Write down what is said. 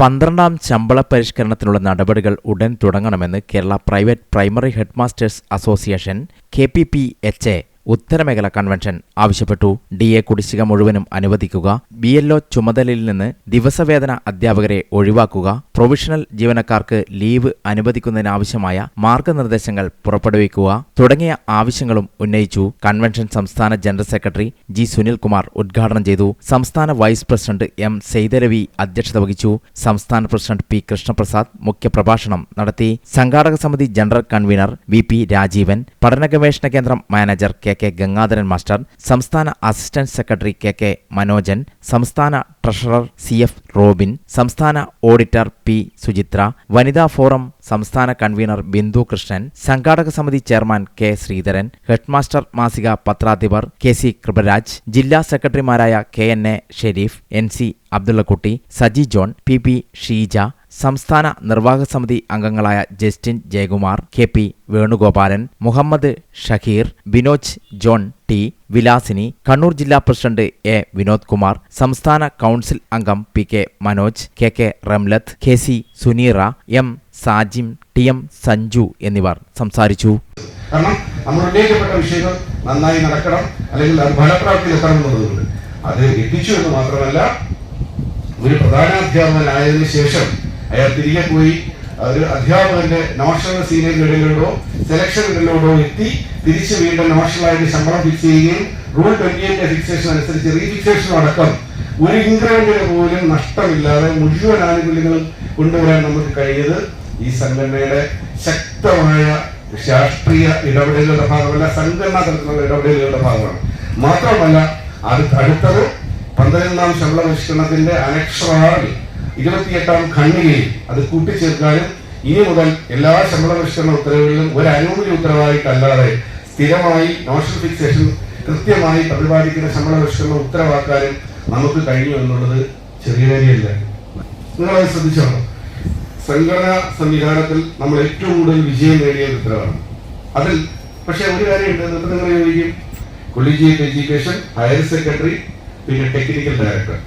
പന്ത്രണ്ടാം ശമ്പള പരിഷ്കരണത്തിനുള്ള നടപടികൾ ഉടൻ തുടങ്ങണമെന്ന് Kerala private primary headmasters association K P P H A ഉത്തരമേഖല convention ആവശ്യപ്പെട്ടു. ഡി എ കുടിശ്ശിക മുഴുവനും അനുവദിക്കുക. ബി എൽ ഒ ചുമതലയിൽ നിന്ന് ദിവസവേതന അധ്യാപകരെ ഒഴിവാക്കുക. പ്രൊവിഷണൽ ജീവനക്കാർക്ക് ലീവ് അനുവദിക്കുന്നതിനാവശ്യമായ മാർഗനിർദ്ദേശങ്ങൾ പുറപ്പെടുവിക്കുക. തുടങ്ങിയ ആവശ്യങ്ങളും ഉന്നയിച്ചു. കൺവെൻഷൻ സംസ്ഥാന ജനറൽ സെക്രട്ടറി ജി സുനിൽകുമാർ ഉദ്ഘാടനം ചെയ്തു. സംസ്ഥാന വൈസ് പ്രസിഡന്റ് എം സെയ്തരവി അധ്യക്ഷത വഹിച്ചു. സംസ്ഥാന പ്രസിഡന്റ് പി കൃഷ്ണപ്രസാദ് മുഖ്യപ്രഭാഷണം നടത്തി. സംഘാടക സമിതി general convener V P Rajeevan. പഠന ഗവേഷണ കേന്ദ്രം manager K. K K Gangadharan master സംസ്ഥാന assistant secretary K K Manojan സംസ്ഥാന ട്രഷറർ സി എഫ് റോബിൻ സംസ്ഥാന ഓഡിറ്റർ പി സുചിത്ര വനിതാ ഫോറം സംസ്ഥാന കൺവീനർ ബിന്ദു കൃഷ്ണൻ സംഘാടക സമിതി ചെയർമാൻ കെ ശ്രീധരൻ ഹെഡ്മാസ്റ്റർ മാസിക പത്രാധിപർ കെ സി കൃപരാജ് ജില്ലാ സെക്രട്ടറിമാരായ K N A Shareef N C Abdullakutty Saji John P P Sheeja സംസ്ഥാന നിർവാഹക സമിതി അംഗങ്ങളായ Justin Jayakumar K P Venugopalan Muhammad Shaheer Binoj John T Vilasini Kannur ജില്ലാ പ്രസിഡന്റ് എ വിനോദ് കുമാർ സംസ്ഥാന council അംഗം P K Manoj K K Ramlath K C Suneera M Sajim T M Sanju എന്നിവർ സംസാരിച്ചു. നമ്മൾ ഉന്നയിക്കപ്പെട്ട നന്നായി നടക്കണം അല്ലെങ്കിൽ അത് എത്തിച്ചു എന്ന് മാത്രമല്ല ഒരു പ്രധാന അധ്യാപകനായതിനു ശേഷം അയാൾ തിരികെ പോയി ഒരു അധ്യാപകന്റെ നോഷണൽ സീനിയർ ഗ്രേഡിലോടോ സെലക്ഷൻ ഗ്രേഡിലോടോ എത്തി തിരിച്ചു വീണ്ടും നോഷണലായിട്ട് ശമ്പളം ഫിക്സ് ചെയ്യുകയും റൂൾ ട്വന്റി എയ്റ്റിന്റെ ഫിക്സേഷൻ അനുസരിച്ച് റീഫിക്സേഷൻ അടക്കം. ഒരു ഇൻക്രിമെന്റിന് പോലും നഷ്ടമില്ലാതെ മുഴുവൻ ആനുകൂല്യങ്ങളും കൊണ്ടുവരാൻ നമുക്ക് കഴിയത് ഈ സംഘടനയുടെ ശക്തമായ രാഷ്ട്രീയ ഇടപെടലുകളുടെ ഭാഗമല്ല സംഘടനാ തലത്തിലുള്ള ഇടപെടലുകളുടെ ഭാഗമാണ്. മാത്രമല്ല അടു- അടുത്തത് പന്ത്രണ്ടാം ശമ്പള പരിഷ്കരണത്തിന്റെ അനക്ഷറാറിൽ ഇരുപത്തിയെട്ടാം ഖണ്ഡികയിൽ അത് കൂട്ടിച്ചേർക്കാനും ഇനി മുതൽ എല്ലാ ശമ്പള പരിഷ്കരണ ഉത്തരവുകളിലും ഒരു അനുമതി ഉത്തരവായിട്ടല്ലാതെ സ്ഥിരമായി നോഷണൽ ഫിക്സേഷൻ കൃത്യമായി പ്രതിപാദിക്കുന്ന ശമ്പള പരിഷ്കരണം ഉത്തരവാക്കാനും നമുക്ക് കഴിഞ്ഞു എന്നുള്ളത് ചെറിയ കാര്യമല്ല. നിങ്ങളത് ശ്രദ്ധിച്ചോളൂ സംഘടനാ സംവിധാനത്തിൽ നമ്മൾ ഏറ്റവും കൂടുതൽ വിജയം നേടിയ ഒരു ഉത്തരവാണ് അതിൽ പക്ഷെ ഒരു കാര്യമുണ്ട് എന്നിട്ട് നിങ്ങൾ ചോദിക്കും കൊളീജിയറ്റ് എഡ്യൂക്കേഷൻ ഹയർ സെക്രട്ടറി പിന്നെ ടെക്നിക്കൽ ഡയറക്ടർ.